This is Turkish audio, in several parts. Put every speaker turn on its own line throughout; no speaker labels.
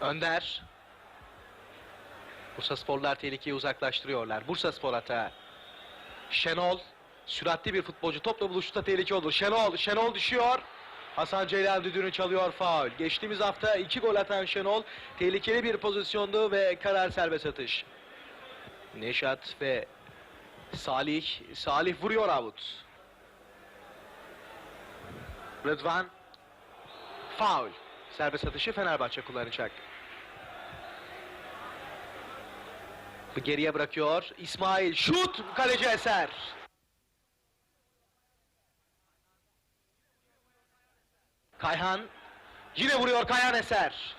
Önder. Bursa Sporlar tehlikeyi uzaklaştırıyorlar. Bursa Spor hata. Şenol. Süratli bir futbolcu topla buluşta tehlike olur. Şenol. Şenol düşüyor. Hasan Ceylan düdüğünü çalıyor faul. Geçtiğimiz hafta iki gol atan Şenol tehlikeli bir pozisyondu ve karar serbest atış. Neşat ve Salih. Salih vuruyor avut. Rıdvan. Faul. Serbest atışı Fenerbahçe kullanacak. Geriye bırakıyor. İsmail şut kaleci Eser. Kayhan yine vuruyor Kayhan Eser.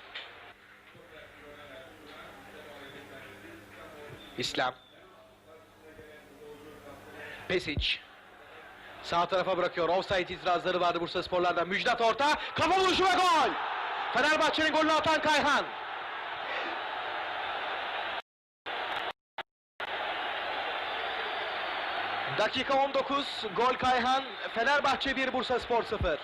İslam. Pesic. Sağ tarafa bırakıyor. Offside itirazları vardı Bursa Sporlar'dan. Müjdat orta. Kafa vuruşu ve gol. Fenerbahçe'nin golünü atan Kayhan. Dakika 19. Gol Kayhan. Fenerbahçe 1 Bursa Spor 0.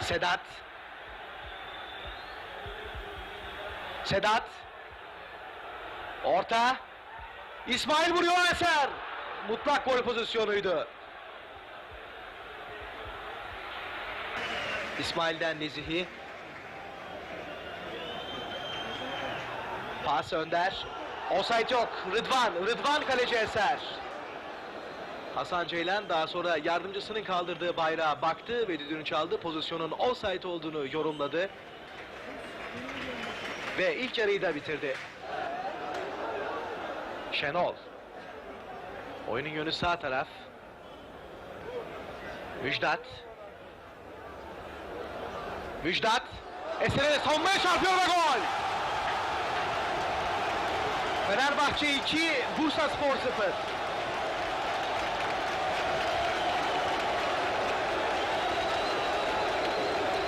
Sedat. Sedat. Orta. İsmail vuruyor Eser. Mutlak gol pozisyonuydu. İsmail'den Nezihi. Pas Önder. Offside yok. Rıdvan. Rıdvan kaleci Eser. Hasan Ceylan daha sonra yardımcısının kaldırdığı bayrağa baktı ve düdüğünü çaldı. Pozisyonun offside olduğunu yorumladı. Ve ilk yarıyı da bitirdi. Şenol. Oyunun yönü sağ taraf. Müjdat. Müjdat. Eser'e de savunmaya çarpıyor ve gol. Fenerbahçe 2, Bursa Spor 0.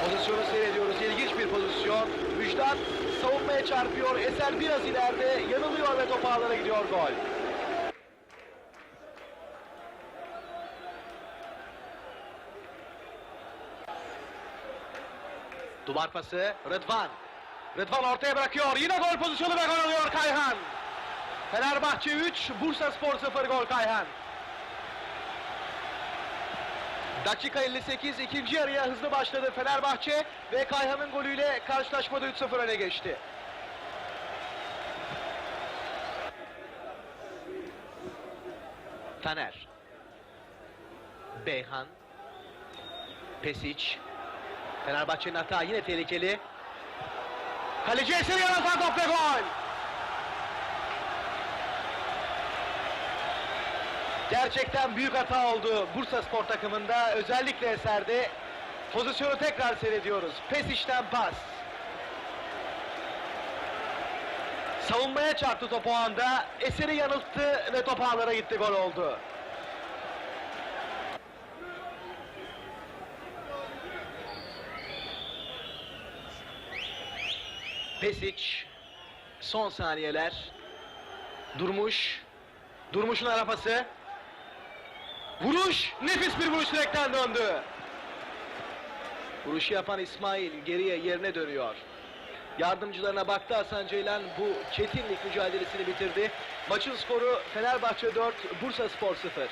Pozisyonu seyrediyoruz. İlginç bir pozisyon. Müjdat savunmaya çarpıyor. Eser biraz ileride yanılıyor ve top ağlara gidiyor gol. Duvar pası Rıdvan. Rıdvan ortaya bırakıyor. Yine gol pozisyonu ve gol alıyor Kayhan. Fenerbahçe 3, Bursa Spor 0 gol Kayhan. Dakika 58 ikinci yarıya hızlı başladı Fenerbahçe ve Kayhan'ın golüyle karşılaşmada 3-0 öne geçti. Taner. Beyhan. Pesic. Fenerbahçe'nin hata yine tehlikeli. Kaleci eseri yanıltan top ve gol. Gerçekten büyük hata oldu Bursa Spor takımında. Özellikle eserde. Pozisyonu tekrar seyrediyoruz. Pesic'ten pas. Savunmaya çarptı top o anda. Eseri yanılttı ve top ağlara gitti gol oldu. Pesic son saniyeler. Durmuş Durmuş'un arafası. Vuruş nefis bir vuruş direkten döndü. Vuruşu yapan İsmail geriye yerine dönüyor. Yardımcılarına baktı Hasan Ceylan bu çetin lig mücadelesini bitirdi. Maçın skoru Fenerbahçe 4 Bursa Spor 0